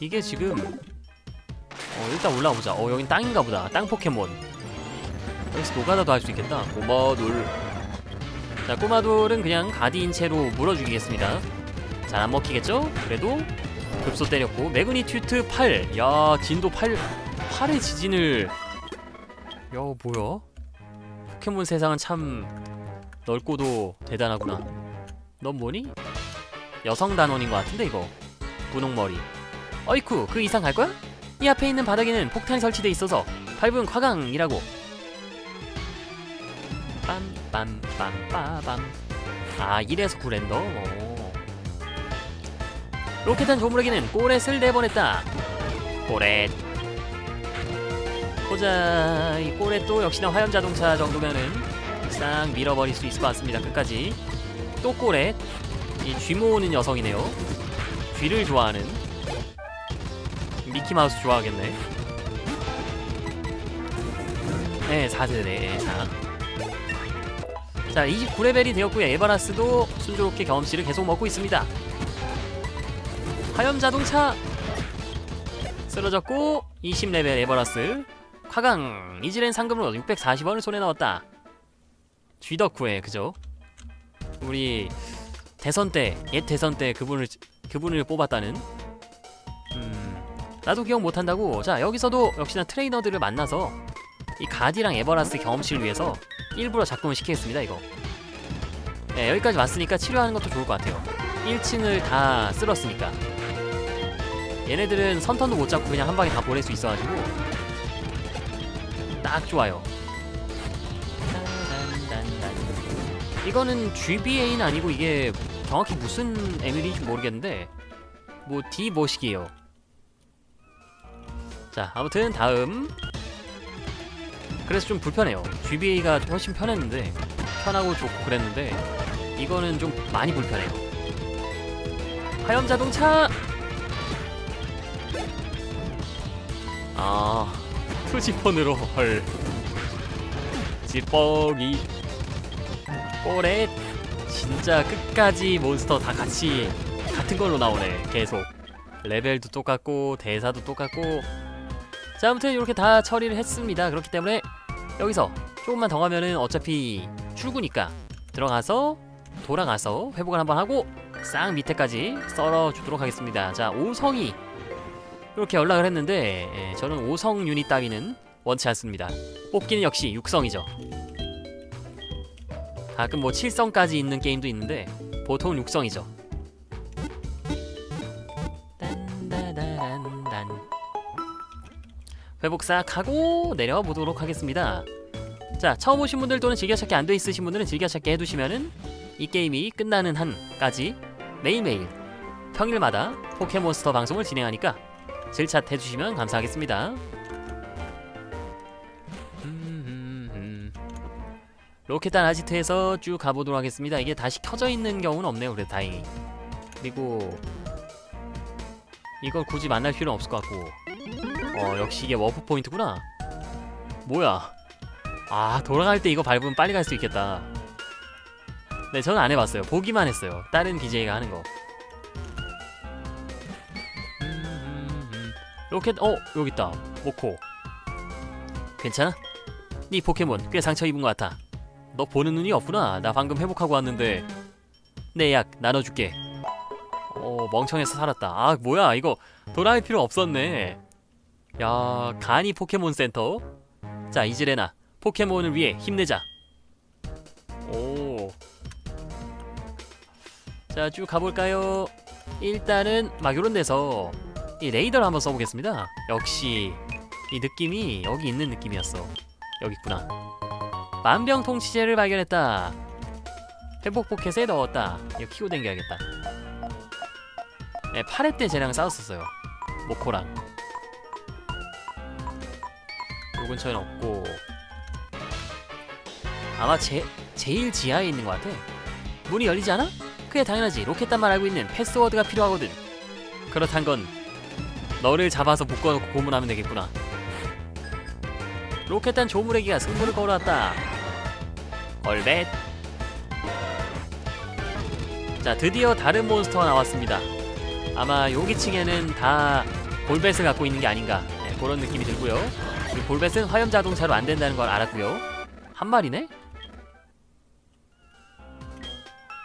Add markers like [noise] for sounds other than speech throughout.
이게 지금 어 일단 올라오자. 어 여긴 땅인가 보다. 땅 포켓몬. 여기서 노가다도 할 수 있겠다. 꼬마돌. 자 꼬마돌은 그냥 가디인 채로 물어 죽이겠습니다. 잘 안 먹히겠죠? 그래도 급소 때렸고. 매그니튜트 8 야 진도 8 8의 지진을. 야 뭐야? 포켓몬 세상은 참 넓고도 대단하구나. 넌 뭐니? 여성 단원인 것 같은데 이거. 분홍머리 어이쿠 그 이상 갈 거야? 이 앞에 있는 바닥에는 폭탄이 설치돼 있어서 밟은 과강이라고. 빰빰빰빠밤 아 이래서 구랜더. 어. 로켓한 조물에게는 꼬렛을 내보냈다. 꼬렛. 보자 이 꼬렛도 역시나 화염자동차 정도면은 싹 밀어버릴 수 있을 것 같습니다 끝까지. 또 꼬렛. 이 쥐 모으는 여성이네요. 쥐를 좋아하는 미키마우스 좋아하겠네. 네 4세대 자. 자 29레벨이 되었고요. 에바라스도 순조롭게 경험치를 계속 먹고 있습니다. 화염자동차 쓰러졌고 20레벨 에버라스. 화강. 이즈렌 상금으로 640원을 손에 넣었다. 쥐덕후에 그죠? 우리 대선 때 옛 대선 때 그분을 그분을 뽑았다는 음 나도 기억 못한다고. 자 여기서도 역시나 트레이너들을 만나서 이 가디랑 에버라스 경험치를 위해서 일부러 작동을 시키겠습니다 이거. 네, 여기까지 왔으니까 치료하는 것도 좋을 것 같아요. 1층을 다 쓸었으니까. 얘네들은 선턴도 못 잡고 그냥 한 방에 다 보낼 수 있어가지고 딱 좋아요. 이거는 GBA는 아니고 이게 정확히 무슨 에밀인지 모르겠는데 뭐 D 모식이에요 자 아무튼 다음. 그래서 좀 불편해요. GBA가 훨씬 편했는데 편하고 좋고 그랬는데 이거는 좀 많이 불편해요. 화염 자동차! 아 투지폰으로 헐. 지뻑이 꼬렛. 진짜 끝까지 몬스터 다 같이 같은 걸로 나오네 계속. 레벨도 똑같고 대사도 똑같고 자 아무튼 이렇게 다 처리를 했습니다. 그렇기 때문에 여기서 조금만 더 가면은 어차피 출구니까 들어가서 돌아가서 회복을 한번 하고 싹 밑에까지 썰어 주도록 하겠습니다. 자 5성이 이렇게 연락을 했는데 예, 저는 5성 유닛 따위는 원치 않습니다. 뽑기는 역시 6성이죠. 가끔 뭐 7성까지 있는 게임도 있는데 보통은 6성이죠 회복 싹 하고 내려보도록 하겠습니다. 자 처음 오신 분들 또는 즐겨찾기 안 돼 있으신 분들은 즐겨찾기 해두시면은 이 게임이 끝나는 한까지 매일매일 평일마다 포켓몬스터 방송을 진행하니까 질샷 해주시면 감사하겠습니다. 음, 로켓단 아지트에서 쭉 가보도록 하겠습니다. 이게 다시 켜져 있는 경우는 없네요 그래도 다행히. 그리고 이걸 굳이 만날 필요는 없을 것 같고 어 역시 이게 워프 포인트구나. 뭐야? 아 돌아갈 때 이거 밟으면 빨리 갈 수 있겠다. 네 저는 안 해봤어요. 보기만 했어요. 다른 BJ가 하는 거. 음, 로켓 어 여기 있다. 모코. 괜찮아? 네 포켓몬 꽤 상처 입은 것 같아. 너 보는 눈이 없구나. 나 방금 회복하고 왔는데. 내 약 나눠줄게. 어 멍청해서 살았다. 아 뭐야? 이거 돌아갈 필요 없었네 야 가니 포켓몬 센터 자 이즈레나 포켓몬을 위해 힘내자 오. 자, 쭉 가볼까요? 일단은 막 요런 데서 이 레이더를 한번 써보겠습니다. 역시 이 느낌이 여기 있는 느낌이었어. 여기 있구나. 만병통치제를 발견했다. 회복 포켓에 넣었다. 이거 키고 댕겨야겠다. 네, 8회 때 쟤랑 싸웠었어요. 모코랑. 근처엔 없고 아마 제, 제일 지하에 있는 것 같아. 문이 열리지 않아? 그게 당연하지. 로켓단만 알고 있는 패스워드가 필요하거든. 그렇단 건 너를 잡아서 묶어놓고 고문하면 되겠구나. 로켓단 조무래기가 승부를 걸어왔다. 얼벳. 자, 드디어 다른 몬스터가 나왔습니다. 아마 여기 층에는 다 볼벳을 갖고 있는 게 아닌가 네, 그런 느낌이 들고요. 우리 볼벳은 화염 자동차로 안 된다는 걸 알았고요. 한 마리네?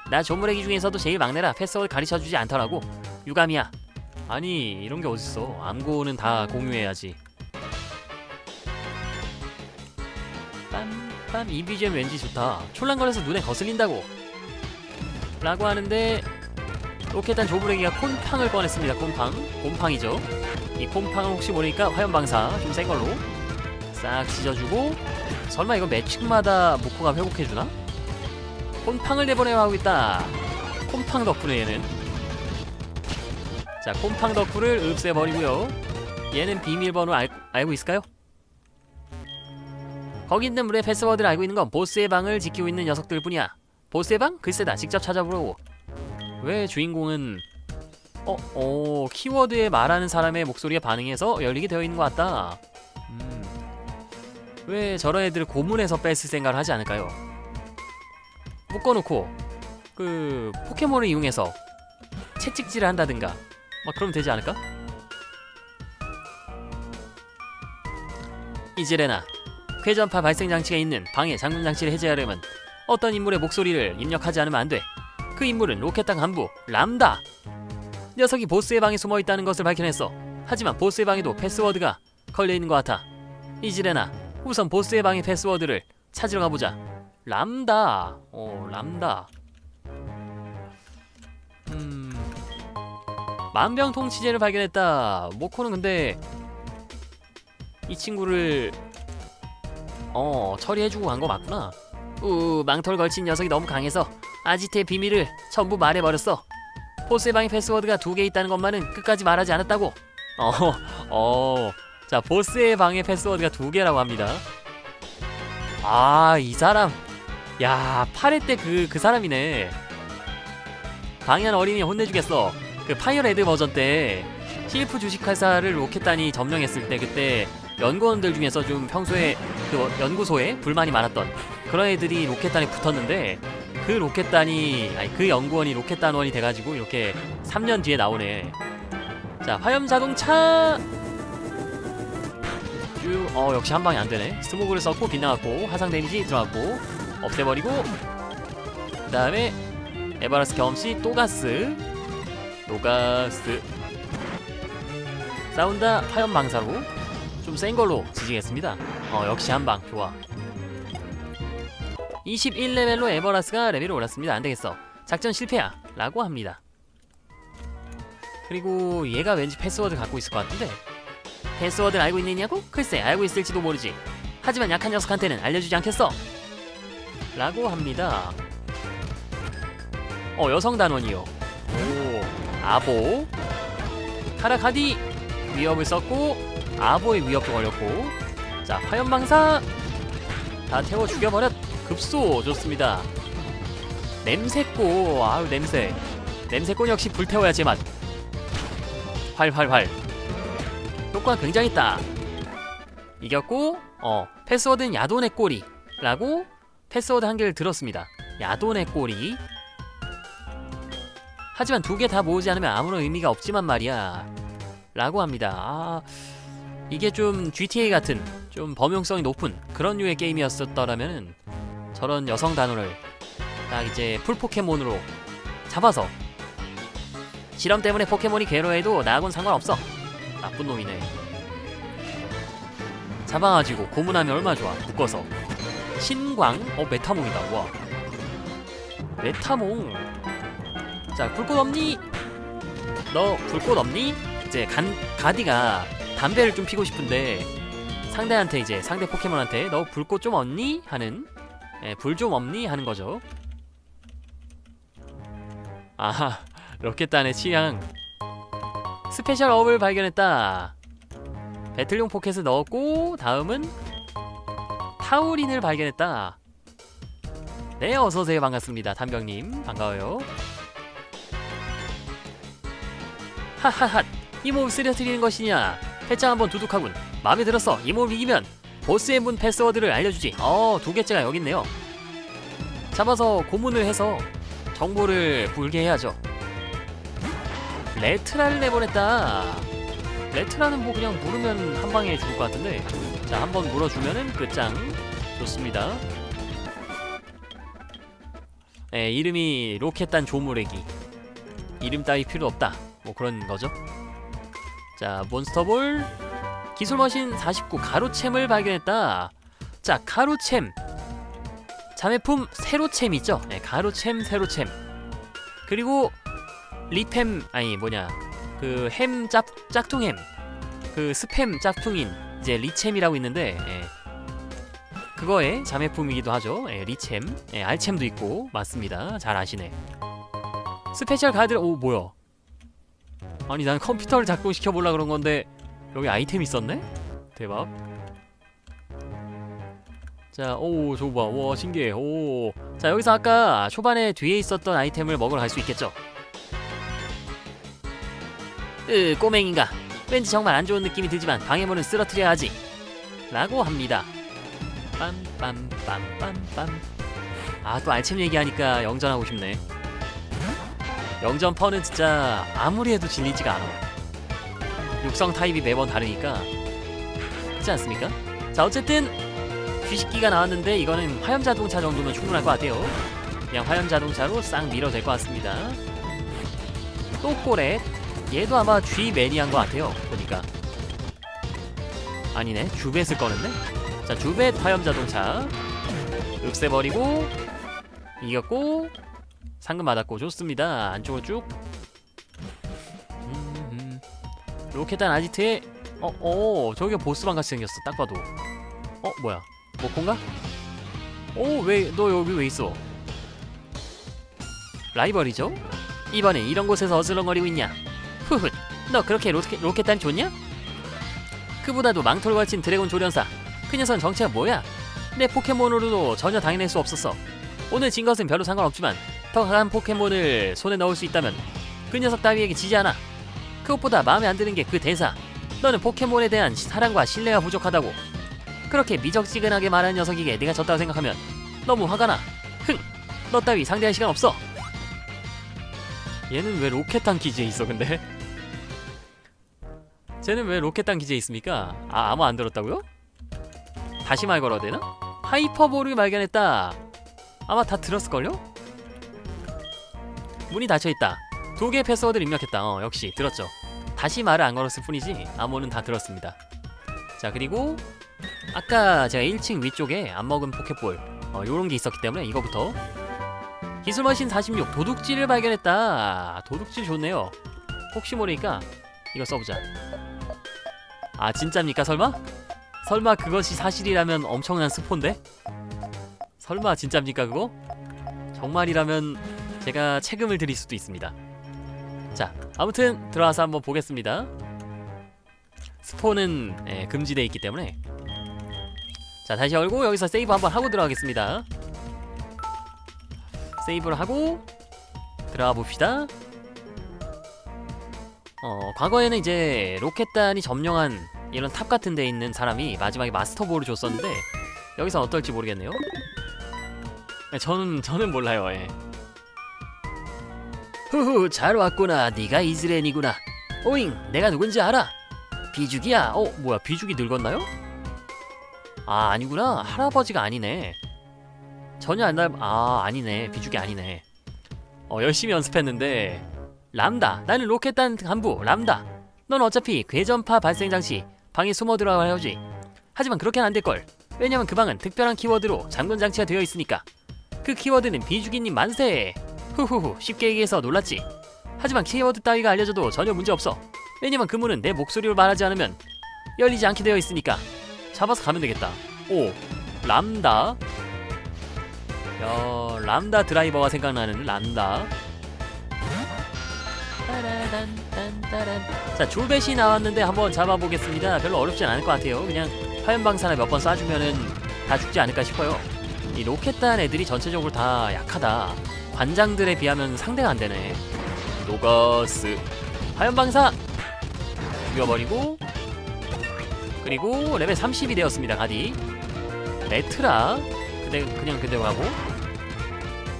나 조물애기 중에서도 제일 막내라 패스워드 가르쳐주지 않더라고. 유감이야. 아니 이런 게 어딨어. 암고는 다 공유해야지. 빰빰 이 BGM 왠지 좋다. 촐랑거려서 눈에 거슬린다고. 라고 하는데 로켓단 조부레기가 콘팡을 꺼냈습니다. 콘팡, 곰팡이죠. 이 콘팡은 혹시 모르니까 화염방사 좀 센 걸로 싹 찢어주고 설마 이거 매칭마다 모코가 회복해주나? 콘팡을 내보내야 하고 있다. 콘팡 덕분에 얘는 자 콘팡 덕후를 없애버리고요. 얘는 비밀번호 알, 알고 있을까요? 거기 있는 물의 패스워드를 알고 있는 건 보스의 방을 지키고 있는 녀석들 뿐이야. 보스의 방? 글쎄다 직접 찾아보라고. 왜 주인공은 어, 어 키워드에 말하는 사람의 목소리에 반응해서 열리게 되어 있는 것 같다. 음, 왜 저런 애들을 고문해서 뺐을 생각을 하지 않을까요? 묶어놓고 그 포켓몬을 이용해서 채찍질을 한다든가 막 그러면 되지 않을까? 이지레나 쾌전파 발생 장치가 있는 방해 잠금 장치를 해제하려면 어떤 인물의 목소리를 입력하지 않으면 안 돼. 그 인물은 로켓당 간부 람다. 녀석이 보스의 방에 숨어 있다는 것을 발견했어. 하지만 보스의 방에도 패스워드가 걸려 있는 것 같아. 이지레나 우선 보스의 방의 패스워드를 찾으러 가보자. 람다. 어, 람다. 음. 만병통치제를 발견했다. 모코는 근데 이 친구를 어 처리해주고 간 거 맞구나. 우 망토를 걸친 녀석이 너무 강해서 아지트의 비밀을 전부 말해버렸어. 보스의 방에 패스워드가 두 개 있다는 것만은 끝까지 말하지 않았다고. 어, [laughs] 어. 자, 보스의 방에 패스워드가 두 개라고 합니다. 아, 이 사람. 야, 8회 때 그, 그 사람이네. 방해한 어린이 혼내주겠어. 그 파이어레드 버전 때 CF 주식회사를 로켓단이 점령했을 때 그때 연구원들 중에서 좀 평소에 그 연구소에 불만이 많았던 그런 애들이 로켓단에 붙었는데 그 로켓단이 아니 그 연구원이 로켓단원이 돼가지고 이렇게 3년 뒤에 나오네. 자 화염 자동차 쭉 어 역시 한 방에 안 되네. 스모그를 썼고 빗나갔고 화상 데미지 들어갔고 없애버리고 그 다음에 에바라스 경험시 또가스 노가스 싸운다 화염 방사로 좀 센 걸로 지지겠습니다. 어 역시 한 방 좋아. 21레벨로 에버라스가 레벨이 올랐습니다. 안 되겠어. 작전 실패야. 라고 합니다. 그리고 얘가 왠지 패스워드 갖고 있을 것 같은데 패스워드를 알고 있느냐고? 글쎄 알고 있을지도 모르지. 하지만 약한 녀석한테는 알려주지 않겠어. 라고 합니다. 어 여성 단원이요. 오 아보 카라카디 위협을 썼고 아보의 위협도 걸렸고 자 화염방사 다 태워 죽여버렸 급소 좋습니다. 냄새꼬 아유 냄새 냄새꼬 역시 불태워야 제맛 활활활 효과 굉장했다. 이겼고 어 패스워드는 야돈의 꼬리라고 패스워드 한 개를 들었습니다. 야돈의 꼬리 하지만 두 개 다 모으지 않으면 아무런 의미가 없지만 말이야 라고 합니다. 아 이게 좀 GTA 같은 좀 범용성이 높은 그런 류의 게임이었었더라면은 저런 여성 단어를 딱 이제 풀 포켓몬으로 잡아서 실험 때문에 포켓몬이 괴로워해도 나하고는 상관없어 나쁜 놈이네. 잡아가지고 고문하면 얼마나 좋아? 묶어서. 신광? 어 메타몽이다. 와. 메타몽. 자 불꽃 없니? 너 불꽃 없니? 이제 간 가디가 담배를 좀 피고 싶은데 상대한테 이제 상대 포켓몬한테 너 불꽃 좀 없니? 하는 예, 불좀 없니? 하는 거죠. 아하, 로켓단의 취향. 스페셜 업을 발견했다. 배틀용 포켓을 넣었고 다음은 타우린을 발견했다. 네, 어서 오세요. 반갑습니다. 담병님 반가워요. 하하하, 이 몸을 쓰러뜨리는 것이냐? 패짱 한번 두둑하군. 마음에 들었어. 이 몸을 이기면 보스의 문 패스워드를 알려주지. 어, 두 개째가 여기 있네요. 잡아서 고문을 해서 정보를 불게 해야죠. 레트라를 내보냈다. 레트라는 뭐 그냥 물으면 한 방에 죽을 것 같은데. 자 한 번 물어주면은 끝장. 좋습니다. 예 이름이 로켓단 조무래기. 이름 따위 필요 없다. 뭐 그런 거죠? 자 몬스터볼. 기술머신 49 가로챔을 발견했다. 자 가로챔. 자매품 세로챔 있죠? 네, 가로챔 세로챔. 그리고 리팸 아니 뭐냐 그햄짭 짝퉁햄 그 스팸 짝퉁인 이제 리챔이라고 있는데 예. 그거의 자매품이기도 하죠 예, 리챔 예, 알챔도 있고 맞습니다 잘 아시네 스페셜 카드 오 뭐야 아니 난 컴퓨터를 작동시켜 보려 그런 건데 여기 아이템 있었네 대박 자, 오, 저거 봐. 와, 신기해. 오. 자, 여기서 아까 초반에 뒤에 있었던 아이템을 먹으러 갈 수 있겠죠? 으, 꼬맹인가. 왠지 정말 안 좋은 느낌이 들지만 방해문은 쓰러뜨려야 하지. 라고 합니다. 빰빰빰빰빰. 아, 또 알챔 얘기하니까 영전하고 싶네. 영전 펀은 진짜 아무리 해도 질리지가 않아. 육성 타입이 매번 다르니까. 그렇지 않습니까? 자, 어쨌든 귀식기가 나왔는데 이거는 화염 자동차 정도면 충분할 것 같아요. 그냥 화염 자동차로 싹 밀어 될것 같습니다. 또 꼬렛. 얘도 아마 G 매니아인 것 같아요. 보니까. 아니네. 주벳을 꺼냈네. 자, 주벳 화염 자동차. 없애버리고 이겼고 상금 받았고 좋습니다. 안쪽으로 쭉. 음, 음. 로켓단 아지트에 어, 어, 저기가 보스방 같이 생겼어. 딱 봐도. 어, 뭐야? 뭐콘가? 오, 왜 너 여기 왜 있어? 라이벌이죠? 이번에 이런 곳에서 어슬렁거리고 있냐? 후훗, 너 그렇게 로켓, 로켓단 좋냐? 그보다도 망토를 걸친 드래곤 조련사. 그 녀석은 정체가 뭐야? 내 포켓몬으로도 전혀 당해낼 수 없었어. 오늘 진 것은 별로 상관없지만 더 강한 포켓몬을 손에 넣을 수 있다면 그 녀석 따위에게 지지 않아. 그것보다 마음에 안 드는 게 그 대사. 너는 포켓몬에 대한 사랑과 신뢰가 부족하다고. 그렇게 미적지근하게 말하는 녀석에게 내가 졌다고 생각하면 너무 화가 나. 흥! 너 따위 상대할 시간 없어. 얘는 왜 로켓 탄 기지에 있어 근데? 쟤는 왜 로켓탄 기지에 있습니까? 아 아무 안 들었다고요? 다시 말 걸어야 되나? 하이퍼볼을 발견했다. 아마 다 들었을걸요? 문이 닫혀있다. 두 개의 패스워드를 입력했다. 어, 역시 들었죠. 다시 말을 안 걸었을 뿐이지 암호는 다 들었습니다. 자 그리고 아까 제가 1층 위쪽에 안 먹은 포켓볼 어, 요런 게 있었기 때문에 이거부터 기술머신 46 도둑질을 발견했다 도둑질 좋네요 혹시 모르니까 이거 써보자 아 진짜입니까 설마? 설마 그것이 사실이라면 엄청난 스폰데? 설마 진짜입니까 그거? 정말이라면 제가 책임을 드릴 수도 있습니다 자 아무튼 들어와서 한번 보겠습니다 스폰은 예, 금지되어 있기 때문에 자 다시 열고 여기서 세이브 한번 하고 들어가겠습니다 세이브를 하고 들어가 봅시다 어 과거에는 이제 로켓단이 점령한 이런 탑 같은 데 있는 사람이 마지막에 마스터볼을 줬었는데 여기서 어떨지 모르겠네요. 네, 저는 저는 몰라요 예. 후후 잘 왔구나. 네가 이즈렌이구나. 오잉 내가 누군지 알아? 비죽이야. 어 뭐야 비죽이 늙었나요? 아 아니구나. 할아버지가 아니네. 전혀 안 닮.. 아 아니네. 비죽이 아니네. 어 열심히 연습했는데 람다. 나는 로켓단 간부 람다. 넌 어차피 괴전파 발생 장치 방에 숨어 들어가야 하지. 하지만 그렇게는 안 될걸. 왜냐면 그 방은 특별한 키워드로 잠금 장치가 되어 있으니까. 그 키워드는 비죽이님 만세. 후후후 쉽게 얘기해서 놀랐지. 하지만 키워드 따위가 알려줘도 전혀 문제 없어. 왜냐면 그 문은 내 목소리로 말하지 않으면 열리지 않게 되어 있으니까. 잡아서 가면 되겠다. 오, 람다. 야, 람다 드라이버가 생각나는 람다. 자, 조벳이 나왔는데 한번 잡아보겠습니다. 별로 어렵진 않을 것 같아요. 그냥 화염방사나 몇 번 쏴주면은 다 죽지 않을까 싶어요. 이 로켓단 애들이 전체적으로 다 약하다. 관장들에 비하면 상대가 안 되네. 노거스 화염방사 죽여버리고 그리고 레벨 30이 되었습니다 가디 레트라 그대 그냥 그대로 하고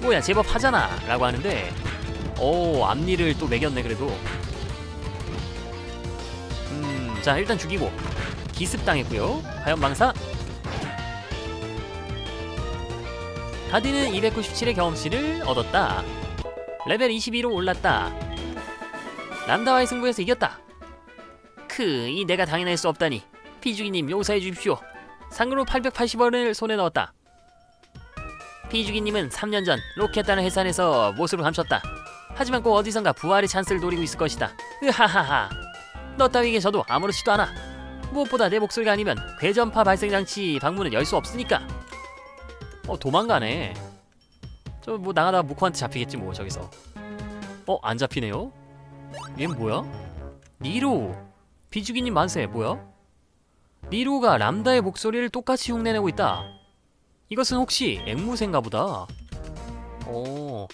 뭐야 제법 하잖아 라고 하는데 오 앞니를 또 매겼네 그래도. 음자 일단 죽이고. 기습 당했고요. 화염방사? 가디는 297의 경험치를 얻었다. 레벨 22로 올랐다. 람다와의 승부에서 이겼다. 크 이 내가 당해낼 수 없다니. 피주기님 용서해 주십시오. 상으로 880원을 손에 넣었다. 피주기님은 3년 전 로켓단을 해산해서 못으로 감췄다 하지만 꼭 어디선가 부활의 찬스를 노리고 있을 것이다. 으하하하. 너 따위에게 저도 아무렇지도 않아. 무엇보다 내 목소리가 아니면 괴전파 발생 장치 방문은 열 수 없으니까. 어 도망가네. 저 뭐 나가다가 무코한테 잡히겠지 뭐 저기서. 어 안 잡히네요? 얘 뭐야? 니로 비주기님 만세 뭐야? 니로가 람다의 목소리를 똑같이 흉내내고 있다. 이것은 혹시 앵무새인가 보다. 어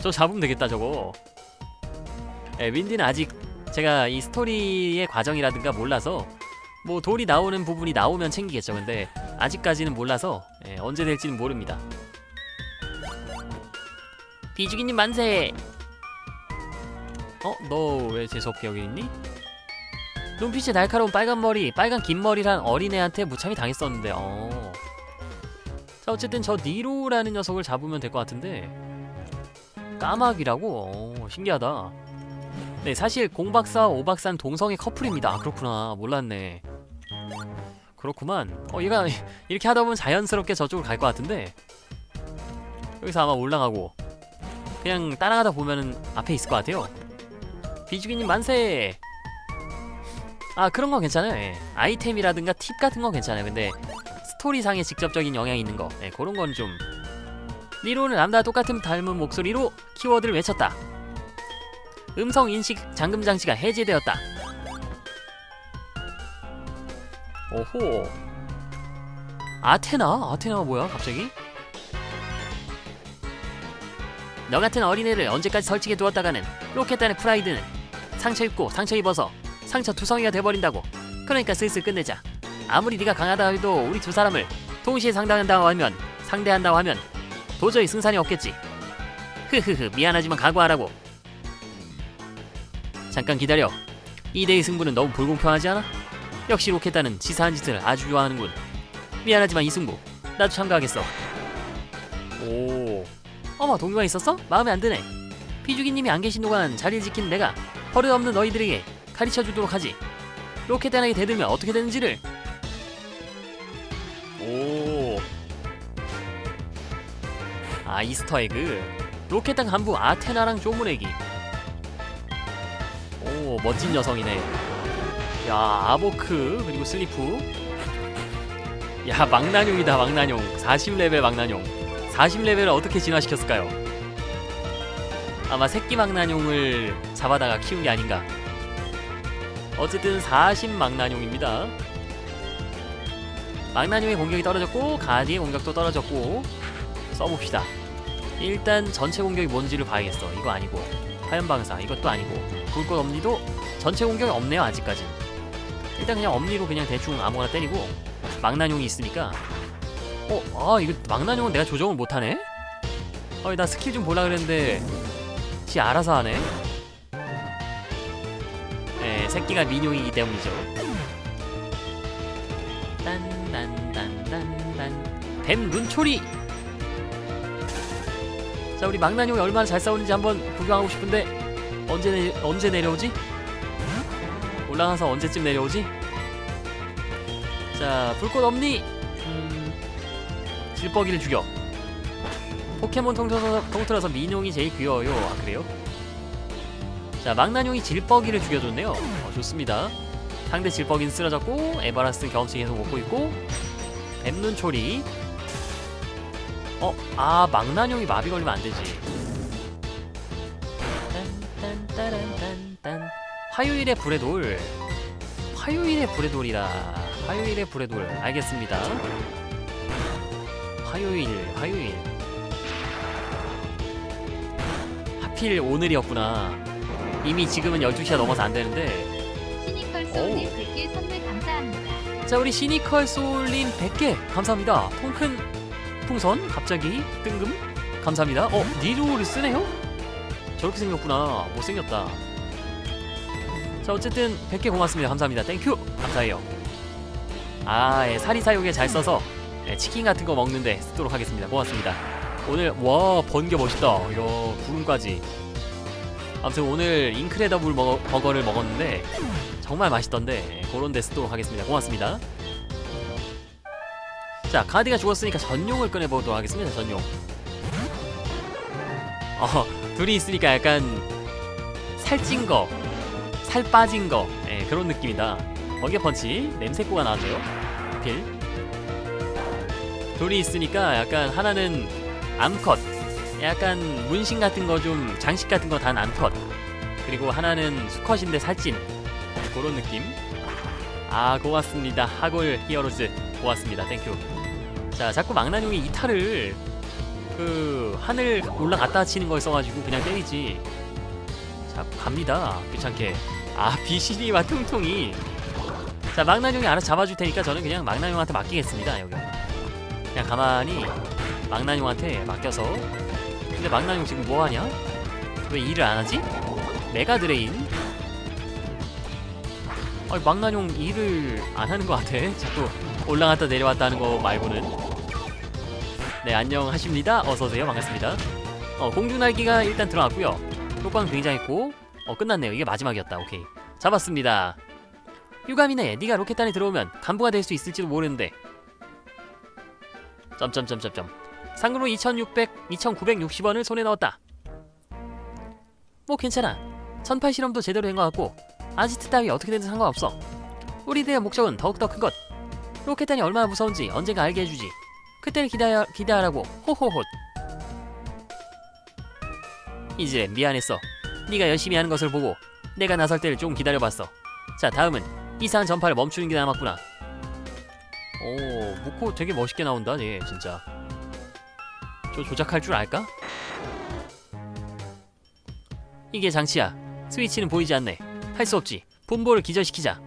저 잡으면 되겠다 저거 에, 윈디는 아직 제가 이 스토리의 과정이라든가 몰라서 뭐 돌이 나오는 부분이 나오면 챙기겠죠 근데 아직까지는 몰라서 예, 언제 될지는 모릅니다 비주기님 만세 어? 너 왜 재수없게 여기 있니? 눈빛이 날카로운 빨간 머리 빨간 긴 머리란 어린애한테 무참히 당했었는데 어. 자 어쨌든 저 니로라는 녀석을 잡으면 될 것 같은데 까마귀라고? 어, 신기하다. 네 사실 공박사 오박사는 동성애 커플입니다. 아, 그렇구나. 몰랐네. 그렇구만. 어 얘가 [laughs] 이렇게 하다 보면 자연스럽게 저쪽으로 갈 것 같은데. 여기서 아마 올라가고. 그냥 따라가다 보면은 앞에 있을 것 같아요. 비주기님 만세! 아 그런 건 괜찮아요. 예. 아이템이라든가 팁 같은 건 괜찮아요. 근데 스토리상에 직접적인 영향이 있는 거. 예, 그런 건좀 니로는 남자 똑같은 닮은 목소리로 키워드를 외쳤다. 음성 인식 잠금 장치가 해제되었다. 오호. 아테나? 아테나가 뭐야 갑자기? 너 같은 어린애를 언제까지 설치게 두었다가는 로켓단의 프라이드는 상처 입고 상처 입어서 상처 투성이가 돼버린다고. 그러니까 슬슬 끝내자. 아무리 네가 강하다 해도 우리 두 사람을 동시에 상대한다고 하면 상대한다고 하면 도저히 승산이 없겠지. 흐흐흐 미안하지만 각오하라고. 잠깐 기다려. 2대2 승부는 너무 불공평하지 않아? 역시 로켓단은 치사한 짓을 아주 좋아하는군. 미안하지만 이 승부 나도 참가하겠어. 오. 어머 동료가 있었어? 마음에 안 드네. 피주기님이 안 계신 동안 자리를 지킨 내가 버릇없는 너희들에게 가르쳐 주도록 하지. 로켓단에게 대들면 어떻게 되는지를 아 이스터에그. 로켓단 간부 아테나랑 쪼무레기 오 멋진 여성이네. 야 아보크 그리고 슬리프. 야 망나뇽이다 망나뇽. 40레벨 망나뇽. 40레벨을 어떻게 진화시켰을까요? 아마 새끼 망나뇽을 잡아다가 키운 게 아닌가. 어쨌든 40 망나뇽입니다. 망나뇽의 공격이 떨어졌고 가디의 공격도 떨어졌고 써봅시다 일단 전체 공격이 뭔지를 봐야겠어. 이거 아니고. 화염방사. 이것도 아니고. 불꽃 엄니도 전체 공격이 없네요 아직까지. 일단 그냥 엄니로 그냥 대충 아무거나 때리고. 망나뇽이 있으니까. 어? 아 이거 망나뇽은 내가 조정을 못하네? 어나 스킬 좀 보려 그랬는데 지 알아서 하네. 네 새끼가 민용이기 때문이죠. 딴딴딴딴딴. 뱀 눈초리 자 우리 망나뇽이 얼마나 잘 싸우는지 한번 구경하고 싶은데 언제 내, 언제 내려오지? 올라가서 언제쯤 내려오지? 자 불꽃 없니? 음, 질뻐기를 죽여 포켓몬 통틀어서, 통틀어서 민용이 제일 귀여워요 아 그래요? 자 망나뇽이 질뻐기를 죽여줬네요 어, 좋습니다 상대 질뻐기는 쓰러졌고 에바라스는 경험치 계속 먹고 있고 뱀눈초리 어? 아 망나뇽이 마비 걸리면 안 되지. 딴딴따란딴딴 화요일의 불의 돌. 화요일의 불의 돌이라. 화요일의 불의 돌. 알겠습니다. 화요일 화요일. 하필 오늘이었구나. 이미 지금은 12시가 넘어서 안 되는데. 시니컬 어우. 소울님 100개 선물 감사합니다. 자 우리 시니컬 소울님 100개. 감사합니다. 통큰 풍선 갑자기 뜬금? 감사합니다. 어 니로를 쓰네요? 저렇게 생겼구나. 못생겼다. 자자 어쨌든 100개 고맙습니다. 감사합니다. 땡큐. 감사해요. 아 예, 사리사욕에 잘 써서 예, 치킨 같은 거 먹는데 쓰도록 하겠습니다. 고맙습니다. 오늘 와 번개 멋있다. 이거 구름까지. 아무튼 오늘 인크레더블 먹어, 버거를 먹었는데 정말 맛있던데 예, 그런 데 쓰도록 하겠습니다. 고맙습니다 자 가디가 죽었으니까 전용을 꺼내보도록 하겠습니다 전용 어 둘이 있으니까 약간 살찐 거, 살 빠진 거, 예, 그런 느낌이다. 번개 펀치, 냄새코가 나왔네요. 필. 둘이 있으니까 약간 하나는 암컷, 약간 문신 같은 거 좀 장식 같은 거 단 암컷. 그리고 하나는 수컷인데 살찐 그런 느낌. 아 고맙습니다. 하골 히어로즈 고맙습니다. 땡큐. 자 자꾸 망나뇽이 이탈을 그 하늘 올라갔다 치는 걸 써가지고 그냥 때리지. 자 갑니다. 귀찮게. 아 [laughs] 비시리와 퉁퉁이. 자 망나뇽이 알아서 잡아줄 테니까 저는 그냥 망나뇽한테 맡기겠습니다 여기. 그냥 가만히 망나뇽한테 맡겨서. 근데 망나뇽 지금 뭐하냐? 왜 일을 안 하지? 메가 드레인. 아니 망나뇽 일을 안 하는 것 같아. [laughs] 자꾸 올라갔다 내려왔다 하는 거 말고는 네 안녕하십니다. 어서오세요. 반갑습니다. 어 공중날기가 일단 들어왔고요. 효과는 굉장했고 어 끝났네요. 이게 마지막이었다. 오케이. 잡았습니다. 유감이네. 네가 로켓단에 들어오면 간부가 될 수 있을지도 모르는데. 점점점점점. 상금으로 2600, 2960원을 손에 넣었다. 뭐 괜찮아. 선팔 실험도 제대로 된 것 같고 아지트 따위 어떻게 되든 상관없어. 우리들의 목적은 더욱더 큰 것. 로켓단이 얼마나 무서운지 언젠가 알게 해주지 그때를 기다려, 기대하라고 호호호 이제 미안했어. 네가 열심히 하는 것을 보고 내가 나설 때를 좀 기다려봤어. 자 다음은 이상한 전파를 멈추는 게 남았구나. 오 무코 되게 멋있게 나온다 얘 진짜. 저 조작할 줄 알까? 이게 장치야. 스위치는 보이지 않네. 할 수 없지. 분보를 기절시키자.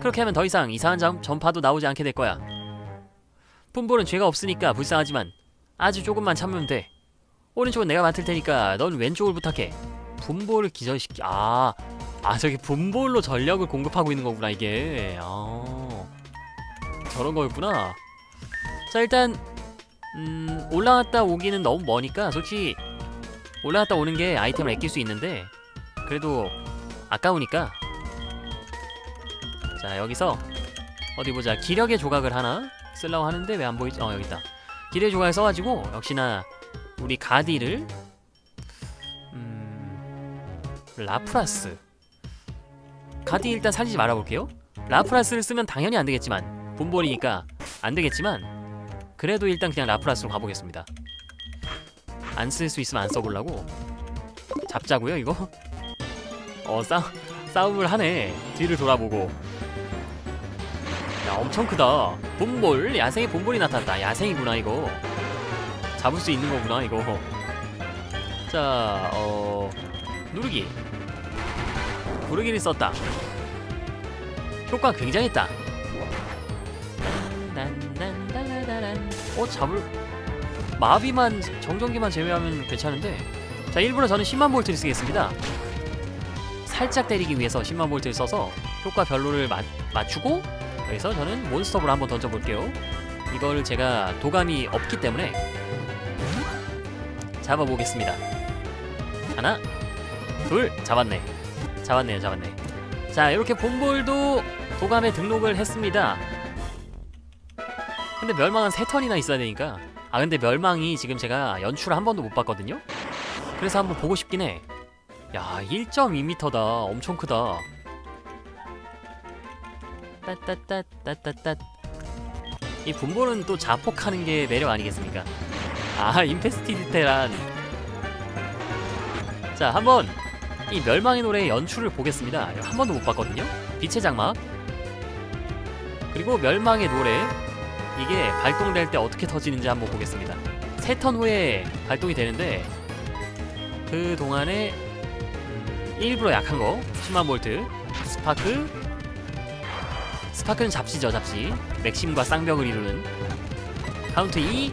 그렇게 하면 더 이상 이상한 점, 전파도 나오지 않게 될 거야. 분볼은 죄가 없으니까 불쌍하지만 아주 조금만 참으면 돼. 오른쪽은 내가 맡을 테니까 넌 왼쪽을 부탁해. 분볼을 기절시키. 아, 아 저기 분볼로 전력을 공급하고 있는 거구나 이게. 아, 저런 거였구나. 자 일단 음, 올라갔다 오기는 너무 머니까 솔직히 올라갔다 오는 게 아이템을 아낄 수 있는데 그래도 아까우니까. 자 여기서 어디 보자. 기력의 조각을 하나 쓰려고 하는데 왜 안 보이지? 어 여기 있다. 기력의 조각을 써가지고 역시나 우리 가디를 음... 라프라스 가디 일단 살리지 말아볼게요 라프라스를 쓰면 당연히 안 되겠지만 본볼이니까 안 되겠지만 그래도 일단 그냥 라프라스로 가보겠습니다 안 쓸 수 있으면 안 써보려고 잡자고요 이거? 어 싸, 싸움을 하네 뒤를 돌아보고 야 엄청 크다 본볼 야생의 본볼이 나타났다 야생이구나 이거 잡을 수 있는 거구나 이거. 자, 어 누르기. 부르기를 썼다. 효과 굉장했다. 어 잡을 마비만 정전기만 제외하면 괜찮은데. 자, 일부러 저는 10만 볼트를 쓰겠습니다. 살짝 때리기 위해서 10만 볼트를 써서 효과 별로를 마, 맞추고 여기서 저는 몬스터볼 한번 던져볼게요. 이걸 제가 도감이 없기 때문에 잡아보겠습니다. 하나, 둘, 잡았네. 잡았네요, 잡았네. 자, 이렇게 본볼도 도감에 등록을 했습니다. 근데 멸망은 세 턴이나 있어야 되니까. 아, 근데 멸망이 지금 제가 연출을 한 번도 못 봤거든요. 그래서 한번 보고 싶긴 해. 야, 1.2m다. 엄청 크다. 따따따따따따. 이 분볼은 또 자폭하는 게 매력 아니겠습니까? 아 인페스티디테란. 자 한번 이 멸망의 노래의 연출을 보겠습니다. 한 번도 못 봤거든요. 빛의 장막 그리고 멸망의 노래. 이게 발동될 때 어떻게 터지는지 한번 보겠습니다. 세 턴 후에 발동이 되는데 그 동안에 음, 일부러 약한 거. 10만 볼트. 스파크 스파크는 잡지죠 잡지 맥심과 쌍벽을 이루는. 카운트 2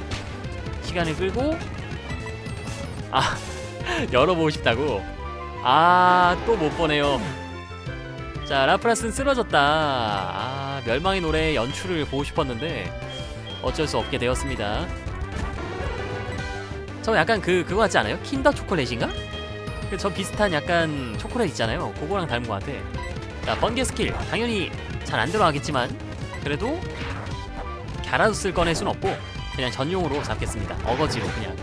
시간을 끌고. 아 [laughs] 열어보고 싶다고. 아 또 못 보네요. 자 라프라스는 쓰러졌다. 아 멸망의 노래 연출을 보고 싶었는데 어쩔 수 없게 되었습니다. 저 약간 그 그거 같지 않아요? 킨더 초콜릿인가? 그 저 비슷한 약간 초콜릿 있잖아요. 그거랑 닮은 것 같아. 자 번개 스킬. 당연히 잘 안 들어가겠지만 그래도 갸라도스를 꺼낼 순 없고 그냥 전용으로 잡겠습니다. 어거지로 그냥.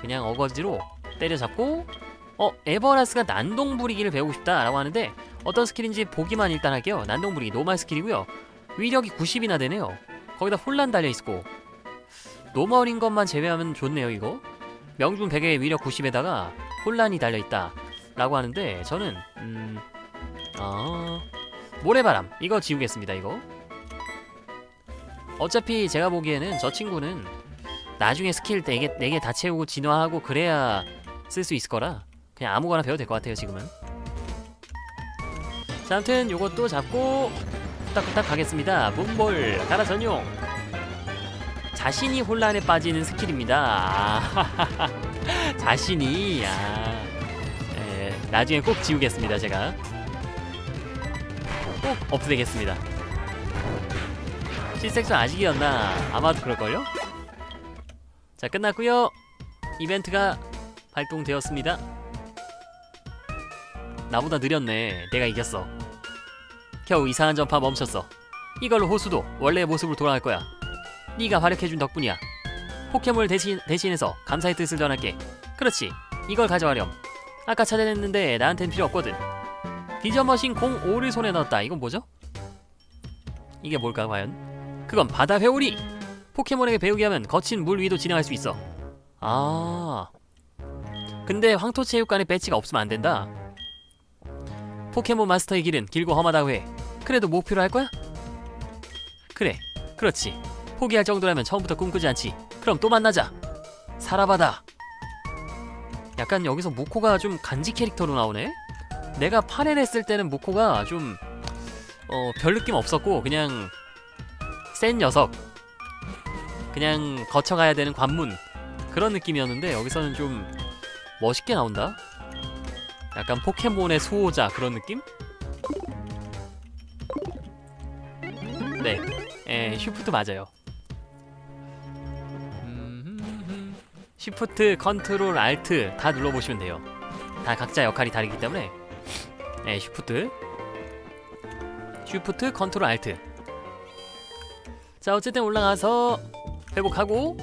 그냥 어거지로 때려잡고 어 에버라스가 난동 부리기를 배우고 싶다라고 하는데 어떤 스킬인지 보기만 일단 할게요. 난동 부리기 노말 스킬이고요. 위력이 90이나 되네요. 거기다 혼란 달려있고. 노멀인 것만 제외하면 좋네요 이거. 명중 100의 위력 90에다가 혼란이 달려있다 라고 하는데 저는 음... 아... 모래바람. 이거 지우겠습니다 이거. 어차피 제가 보기에는 저 친구는 나중에 스킬 4개, 4개 다 채우고 진화하고 그래야 쓸 수 있을 거라 그냥 아무거나 배워도 될 것 같아요 지금은. 자 아무튼 요것도 잡고 후딱후딱 가겠습니다. 문볼 가라 전용. 자신이 혼란에 빠지는 스킬입니다. 아, [laughs] 자신이 아, 예, 나중에 꼭 지우겠습니다 제가 꼭 없애겠습니다. 실색조 아직이었나? 아마도 그럴걸요? 자 끝났고요. 이벤트가 발동되었습니다. 나보다 느렸네. 내가 이겼어. 겨우 이상한 전파 멈췄어. 이걸로 호수도 원래의 모습으로 돌아갈 거야. 네가 활약해준 덕분이야. 포켓몬을 대신, 대신해서 감사의 뜻을 전할게. 그렇지. 이걸 가져가렴. 아까 찾아냈는데 나한텐 필요 없거든 디저머신 05를 손에 넣었다. 이건 뭐죠? 이게 뭘까 과연? 그건 바다 회오리! 포켓몬에게 배우게 하면 거친 물 위도 진행할 수 있어. 아. 근데 황토체육관에 배치가 없으면 안 된다. 포켓몬 마스터의 길은 길고 험하다고 해. 그래도 목표로 할 거야? 그래. 그렇지. 포기할 정도라면 처음부터 꿈꾸지 않지. 그럼 또 만나자. 사라바다. 약간 여기서 무코가 좀 간지 캐릭터로 나오네 내가 8회 했을 때는 무코가 좀 어, 별 느낌 없었고 그냥 센 녀석 그냥 거쳐가야 되는 관문 그런 느낌이었는데 여기서는 좀 멋있게 나온다 약간 포켓몬의 수호자 그런 느낌? 네, 에, 슈프트 맞아요. 음, 쉬프트, 컨트롤, 알트 다 눌러보시면 돼요. 다 각자 역할이 다르기 때문에 네, 쉬프트, 쉬프트, 컨트롤, 알트. 자, 어쨌든 올라가서 회복하고